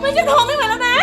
ไม่จะท้องไม่ไหวแล้วนะ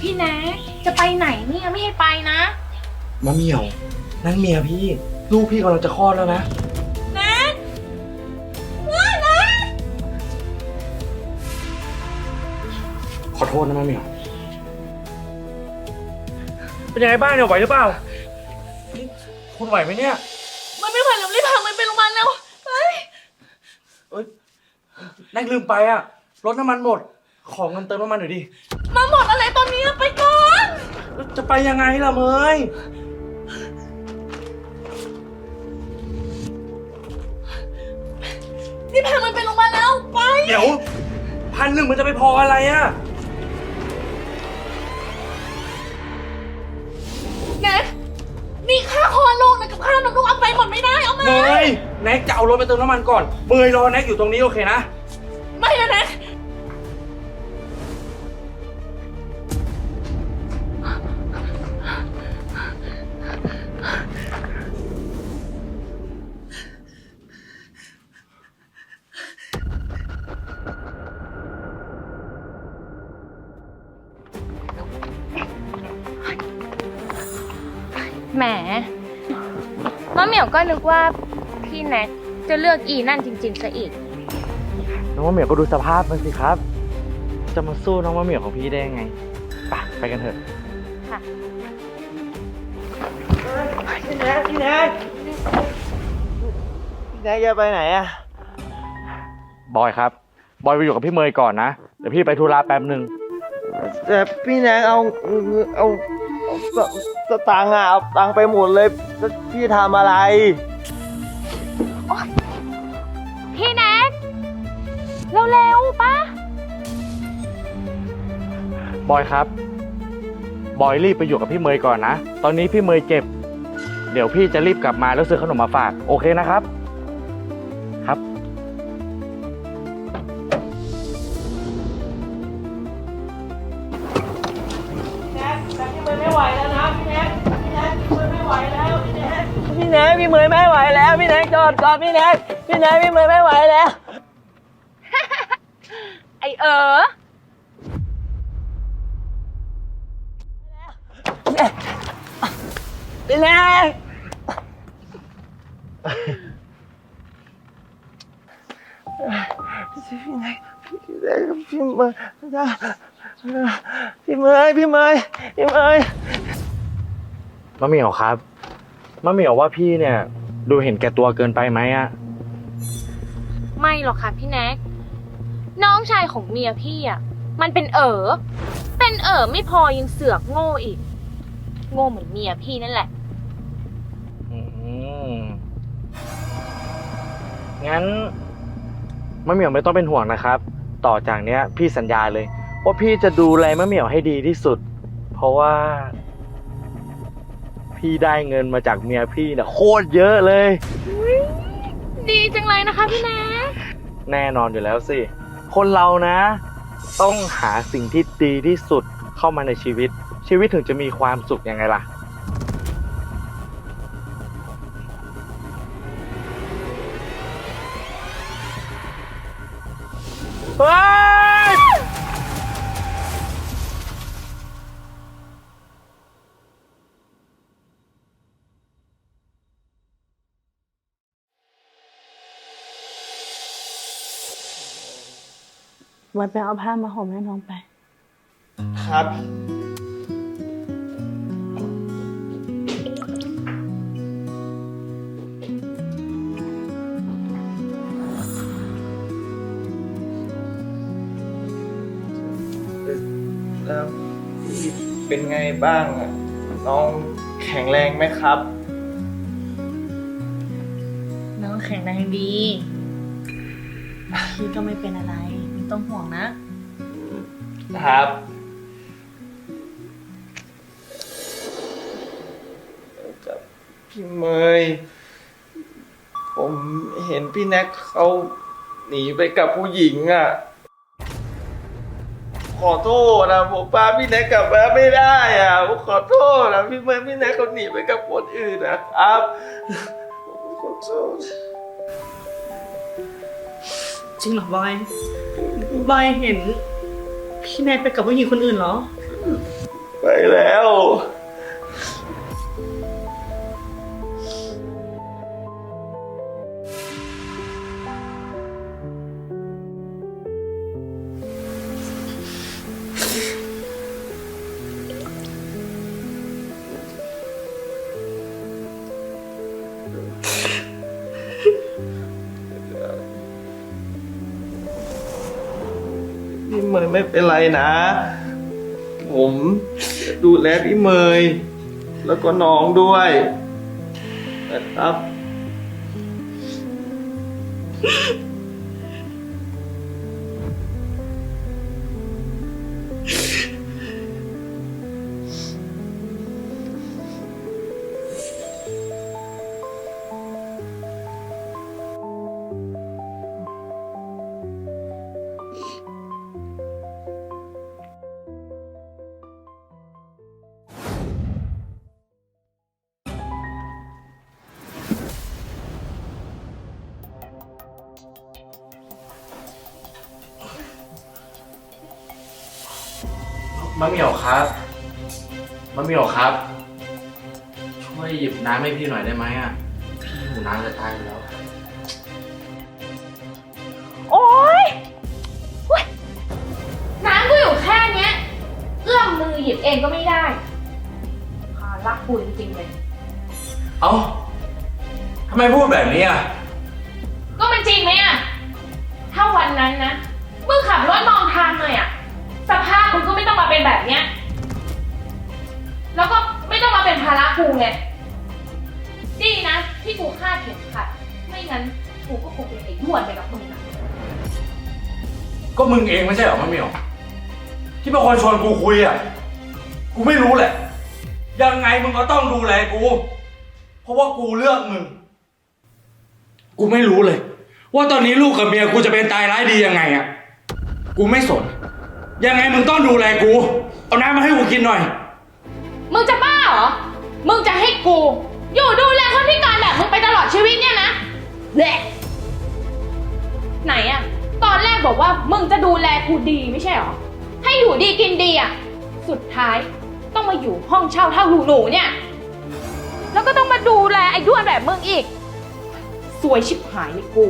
พี่แนะ จะไปไหนเนี่ยไม่ให้ไปนะ มะเหมี่ยว นั่นเมียพี่ ลูกพี่กำลังจะคลอดแล้วนะแนะว้ายนะขอโทษนะมะเหมี่ยว เป็นยังไงบ้างเนี่ยไหวหรือเปล่านี่คุณไหวไหมเนี่ย เอ้ยนั่งลืมไปอะรถน้ำมันหมด ของเงินเติมน้ำมันหน่อยดิ มาหมดอะไรตอนนี้ไปก่อนแล้วจะไปยังไงล่ะเมยรีบพามันไปโรงพยาบาลแล้วไป เดี๋ยวพันหนึ่งมันจะไปพออะไรอะ แน็กจะเอารถไปเติมน้ำมันก่อนเมยรอแน็กอยู่ตรงนี้โอเคนะ ไม่นะแน็กแหมมะเหมียวก็นึกว่า พี่แน็กจะเลือกอีนั่นจริงๆซะอีก น้องมะเหมี่ยวก็ดูสภาพมันสิครับ จะมาสู้น้องมะเหมี่ยวของพี่ได้ยังไงไปไปกันเถอะค่ะ พี่แน็กพี่แน็กพี่แน็กจะไปไหนอะบอยครับ บอยไปอยู่กับพี่เมย์ก่อนนะ เดี๋ยวพี่ไปธุระแป๊บหนึ่งแต่พี่แนงเอาเอาเอาสสตางค์อะเอาตังค์ไปหมดเลยแล้วพี่ทำอะไร พี่แน็กเร็วๆป้าบอยครับ บอยรีบไปอยู่กับพี่เมย์ก่อนนะ ตอนนี้พี่เมย์เจ็บ เดี๋ยวพี่จะรีบกลับมาแล้วซื้อขนมมาฝาก โอเคนะครับ แนงพี่เมย์ไม่ไหวแล้ว พี่แนงจอดก่อนพี่แนงพี่แนงพี่เมย์ไม่ไหวแล้ว ไอเออพี่แนงพี่แนงพี่แนงพี่เมย์พี่เมย์พี่เมย์พี่เมย์มะเหมี่ยวครับ มะเหมี่ยวว่าพี่เนี่ย ดูเห็นแก่ตัวเกินไปไหมอะไม่หรอกค่ะพี่แน็กน้องชายของเมียพี่อะ มันเป็นเอ๋อเป็นเอ๋อไม่พอยังเสือกโง่อีก โง่เหมือนเมียพี่นั่นแหละ อืมงั้นมะเหมี่ยวไม่ต้องเป็นห่วงนะครับ ต่อจากเนี้ย พี่สัญญาเลย ว่าพี่จะดูแลมะเหมี่ยวให้ดีที่สุด เพราะว่า พี่ได้เงินมาจากเมียพี่เนี่ยโคตรเยอะเลยดีจังเลยนะคะพี่แน็กแน่นอนอยู่แล้วสิ คนเรานะ ต้องหาสิ่งที่ดีที่สุดเข้ามาในชีวิต ชีวิตถึงจะมีความสุขยังไงล่ะ วันไปเอาผ้ามาห่มให้น้องไป ครับ แล้วพี่เป็นไงบ้างอะน้องแข็งแรงไหมครับ น้องแข็งแรงดี พี่ก็ไม่เป็นอะไรไม่ ต้องห่วงนะ ครับพี่เมย ผมเห็นพี่แน็กเขาหนีไปกับผู้หญิงอะ ขอโทษนะผมพาพี่แน็กกลับมาไม่ได้อะผมขอโทษนะพี่เมยพี่แน็กเขาหนีไปกับคนอื่นนะครับโทษ จริงเหรอบอย บายเห็น พี่แนทไปกับผู้หญิงคนอื่นเหรอ ไปแล้ว ไม่เป็นไรนะ ผมดูแลพี่เมย์แล้วก็น้องด้วยนะครับ มะเหมี่ยวครับมะเหมี่ยวครับ ช่วยหยิบน้ำให้พี่หน่อยได้ไหมอะพี่หิวน้ำจะตายอยู่แล้ว โอ๊ยเว้ยน้ำก็อยู่แค่เนี้ยเอื้อมมือหยิบเองก็ไม่ได้ภาระคุณจริงๆเลย เอ้าทำไมพูดแบบนี้อะ ก็มันจริงไหมอะถ้าวันนั้นนะมึงขับรถมองทางเลยอะ สภาพมึงก็ไม่ต้องมาเป็นแบบเนี้ย แล้วก็ไม่ต้องมาเป็นภาระกูไงดีนะ ที่กูคาดเข็มขัด ไม่งั้นกูก็คงเป็นไอ้ด้วนไปกับมึงนะก็มึงเองไม่ใช่เหรอมะเหมี่ยว ที่เป็นคนชวนกูคุยอะ กูไม่รู้แหละ ยังไงมึงก็ต้องดูแลกู เพราะว่ากูเลือกมึง กูไม่รู้เลย ว่าตอนนี้ลูกกับเมียกูจะเป็นตายร้ายดียังไงอะ กูไม่สน ยังไงมึงต้องดูแลกู เอาน้ำมาให้กูกินหน่อย มึงจะบ้าเหรอ มึงจะให้กู อยู่ดูแลคนพิการแบบมึงไปตลอดชีวิตเนี่ยนะแหละไหนอะตอนแรกบอกว่ามึงจะดูแลกูดีไม่ใช่เหรอ ให้อยู่ดีกินดีอะสุดท้ายต้องมาอยู่ห้องเช่าเท่าหนูๆเนี่ย แล้วก็ต้องมาดูแลไอ้ด้วนแบบมึงอีก สวยชิบหายเลยกู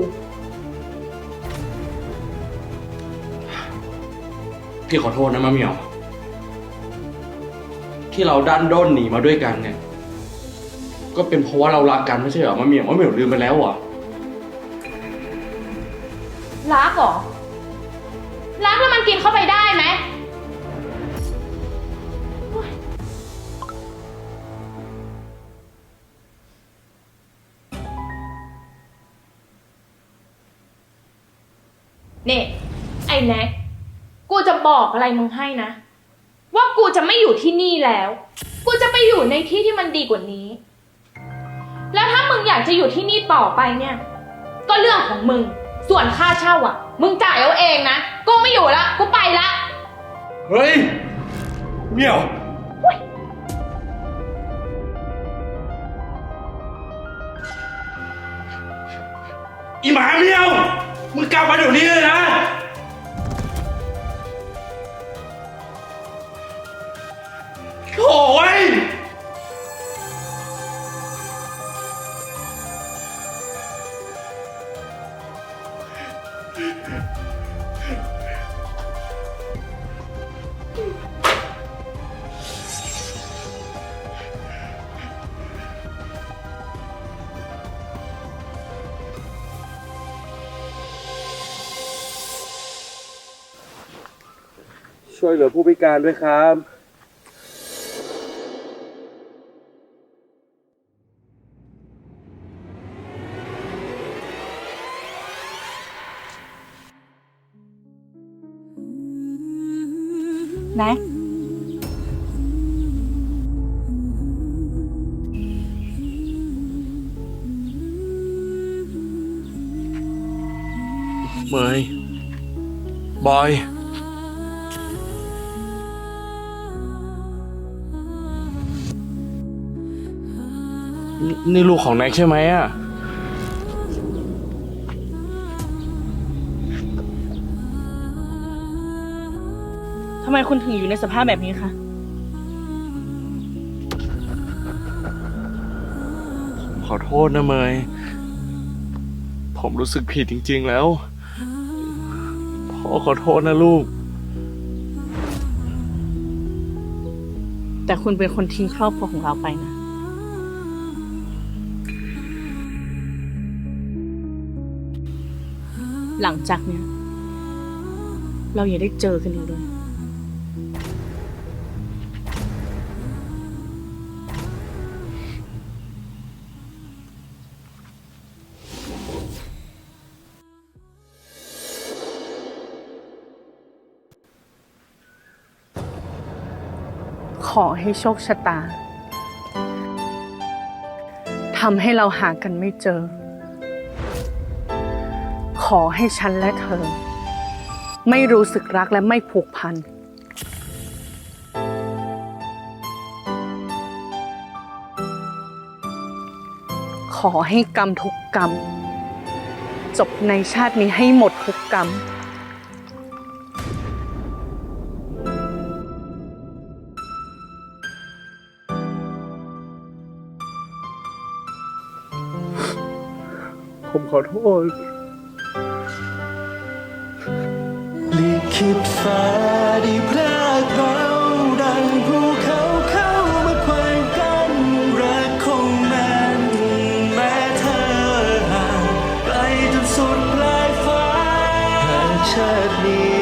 พี่ขอโทษนะมะเหมียว ที่เราดันด้นหนีมาด้วยกันเนี่ย ก็เป็นเพราะว่าเรารักกันไม่ใช่เหรอมะเหมียวมะเหมียวลืมไปแล้วเหรอรักเหรอรักแล้วมันกินเข้าไปได้ไหมเนี่ยไอ้แน็ก กูจะบอกอะไรมึงให้นะ ว่ากูจะไม่อยู่ที่นี่แล้ว กูจะไปอยู่ในที่ที่มันดีกว่านี้ แล้วถ้ามึงอยากจะอยู่ที่นี่ต่อไปเนี่ย ก็เรื่องของมึง ส่วนค่าเช่าอะ มึงจ่ายเอาเองนะ กูไม่อยู่ละ กูไปละ เฮ้ยเหมียว อีหมาเหมียว มึงกลับมาเดี๋ยวนี้เลยนะ ช่วยเหลือผู้พิการด้วยครับ น็กเมยบอย นี่นี่ลูกของแน็กใช่ไหมอะำไมคุณถึงอยู่ในสภาพแบบนี้คะ ผมขอโทษนะเมย ผมรู้สึกผิดจริง ๆ แล้ว พ่อขอโทษนะลูก แต่คุณเป็นคนทิ้งครอบครัวของเราไปนะ หลังจากเนี้ย เราอย่าได้เจอกันอีกเลย ขอให้โชคชะตาทำให้เราหากันไม่เจอ ขอให้ฉันและเธอ ไม่รู้สึกรักและไม่ผูกพัน ขอให้กรรมทุกกรรม จบในชาตินี้ให้หมดทุกกรรม ผมขอโทษ ลิขิตฟ้าได้พรากเราดังภูเขาเข้ามาแขวงกันรักคงแม่นแม้เธอห่างไกลจนสุดปลายฟ้าหากชาตินี้